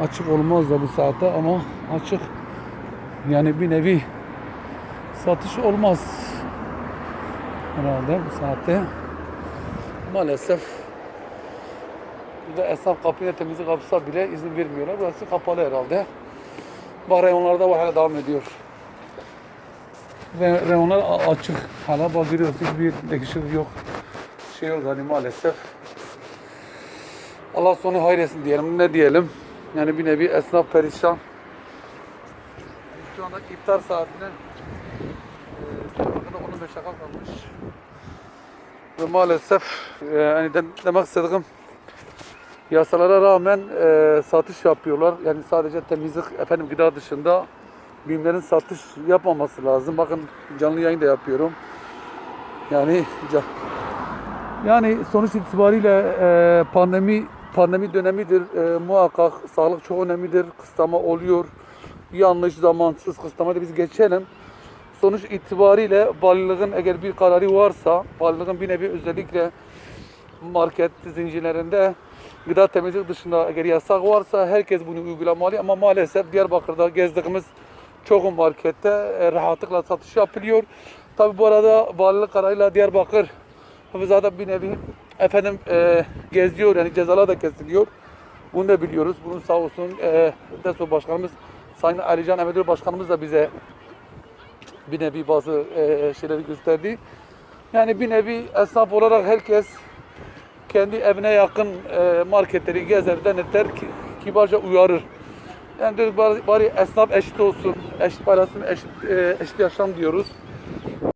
açık olmaz da bu saatte ama açık yani bir nevi satış olmaz herhalde bu saatte. Maalesef burada esnaf kapıya temizlik kapısa bile izin vermiyorlar. Burası kapalı herhalde. Bak reyonlarda var hala devam ediyor. Ve reyonlar açık. Hala bak görüyoruz hiçbir değişiklik yok. Şey yok hani maalesef. Allah sonu hayretsin diyelim. Ne diyelim? Yani bir nevi esnaf perişan. Şu anda iftar saatine e, çok yakında 15 dakika kalmış. Ve maalesef e, de, demek istediğim yasalara rağmen e, satış yapıyorlar. Yani sadece temizlik efendim gıda dışında BİM'lerin satış yapmaması lazım. Bakın canlı yayın da yapıyorum. Yani yani sonuç itibariyle e, pandemi pandemi dönemidir. E, muhakkak sağlık çok önemlidir. Kısıtlama oluyor. Yanlış, zamansız kısıtlama da biz geçelim. Sonuç itibariyle valiliğin eğer bir kararı varsa, valiliğin bir nevi özellikle market zincirlerinde gıda temizlik dışında eğer yasak varsa herkes bunu uygulamalı ama maalesef Diyarbakır'da gezdiğimiz çok markette e, rahatlıkla satış yapılıyor. Tabi bu arada valilik kararıyla Diyarbakır zaten bir nevi efendim e, geziyor yani cezalar da kesiliyor. Bunu da biliyoruz. Bunun sağ olsun e, DESO Başkanımız Sayın Alican Emedur Başkanımız da bize bir nevi bazı e, şeyleri gösterdi. Yani bir nevi esnaf olarak herkes kendi evine yakın e, marketleri gezer, denetler, ki, kibarca uyarır. Yani dedik bari, bari esnaf eşit olsun, eşit paylaşsın, eşit, e, eşit yaşam diyoruz.